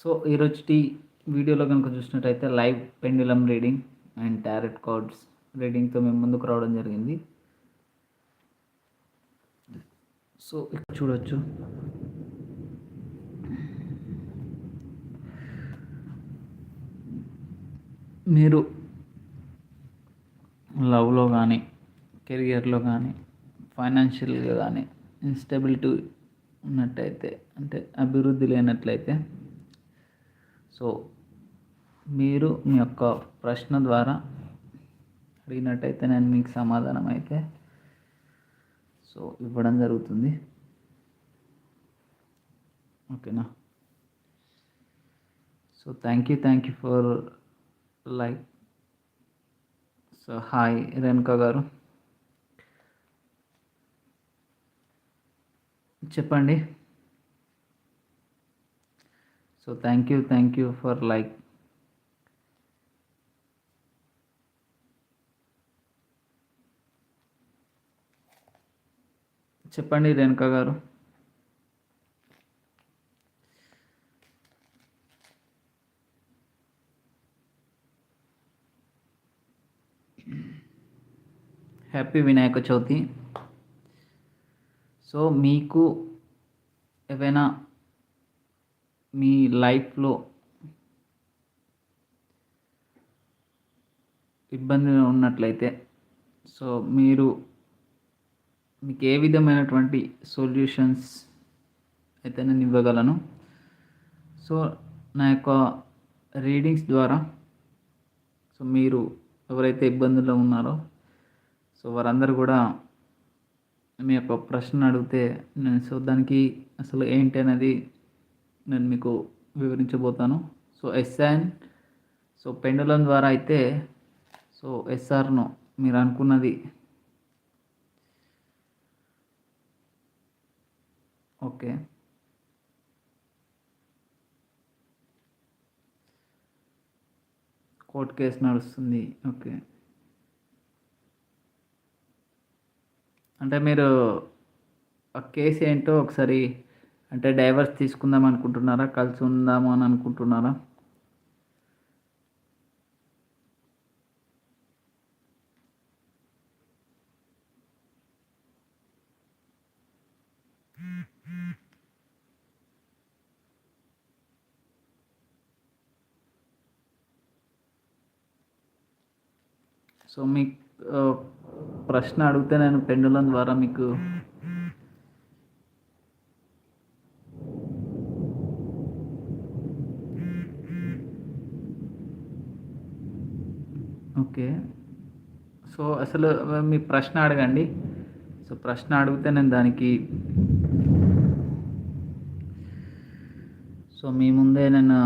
So ఈరోజుటి వీడియోలో కనుక చూసినట్టయితే live pendulum reading and tarot cards రీడింగ్తో మేము ముందుకు రావడం జరిగింది. సో ఇక్కడ చూడొచ్చు. మీరు లవ్లో కానీ కెరియర్లో కానీ ఫైనాన్షియల్గా కానీ ఇన్స్టెబిలిటీ ఉన్నట్టయితే అంటే అభివృద్ధి లేనట్లయితే సో మీరు మీ యొక్క ప్రశ్న ద్వారా అడిగినట్టయితే నేను మీకు సమాధానం అయితే సో ఇవ్వడం జరుగుతుంది. ఓకేనా? So thank you thank you for like so hi Renuka garu. చెప్పండి. So thank you thank you for like చెప్పండి రేణుక గారు. హ్యాపీ వినాయక చవితి సో మీకు ఏవైనా మీ లైఫ్లో ఇబ్బందిలో ఉన్నట్లయితే సో మీరు మీకు ఏ విధమైనటువంటి సొల్యూషన్స్ అయితే నేను ఇవ్వగలను. సో నా యొక్క రీడింగ్స్ ద్వారా సో మీరు ఎవరైతే ఇబ్బందుల్లో ఉన్నారో సో వారందరూ కూడా మీ యొక్క ప్రశ్న అడిగితే నేను సో దానికి అసలు ఏంటి అనేది నేను మీకు వివరించబోతాను. సో ఎస్ఐన్ సో పెండులం ద్వారా అయితే సో ఎస్ఆర్ను మీరు అనుకున్నది. ఓకే. కోర్టు కేసు నడుస్తుంది. ఓకే. అంటే మీరు ఆ కేసు ఏంటో ఒకసారి అంటే డైవర్స్ తీసుకుందాం అనుకుంటున్నారా? కలిసి ఉందాము అని అనుకుంటున్నారా? సో మీకు ప్రశ్న అడిగితే నేను పెండులం ద్వారా మీకు ఓకే. సో అసలు మీ ప్రశ్న అడగండి. సో ప్రశ్న అడిగితే నేను దానికి సో మీ ముందే నేను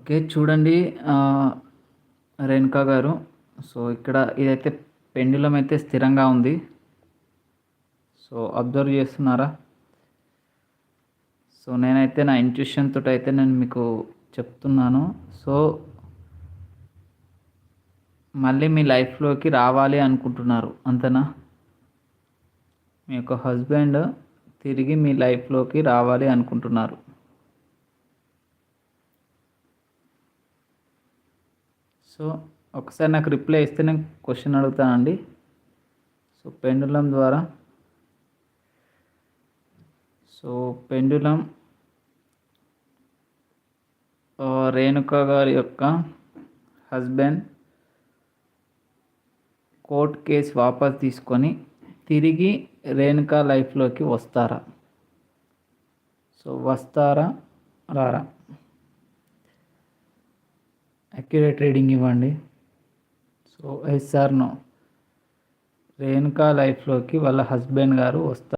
ఓకే చూడండి. రేణుకా గారు. సో ఇక్కడ ఇదైతే పెండులం అయితే స్థిరంగా ఉంది. సో అబ్జర్వ్ చేస్తున్నారా? సో నేనైతే నా ఇంట్యూషన్ తోటి అయితే నేను మీకు చెప్తున్నాను. సో మళ్ళీ మీ లైఫ్లోకి రావాలి అనుకుంటున్నారు అంతేనా? మీ యొక్క హస్బెండ్ తిరిగి మీ లైఫ్లోకి రావాలి అనుకుంటున్నారు. సో ఒకసారి నాకు రిప్లై ఇస్తే నేను క్వశ్చన్ అడుగుతానండి. సో పెండులం ద్వారా. సో పెండులం రేణుక గారి యొక్క హస్బెండ్ కోర్ట్ కేసు వాపస్ తీసుకొని తిరిగి రేణుక లైఫ్లోకి వస్తారా? సో వస్తారా? రారా? అక్యురేట్ రీడింగ్ ఇవ్వండి. సో ఎస్ఆర్ నో రేణుకా లైఫ్లోకి వాళ్ళ హస్బెండ్ గారు వస్తారు.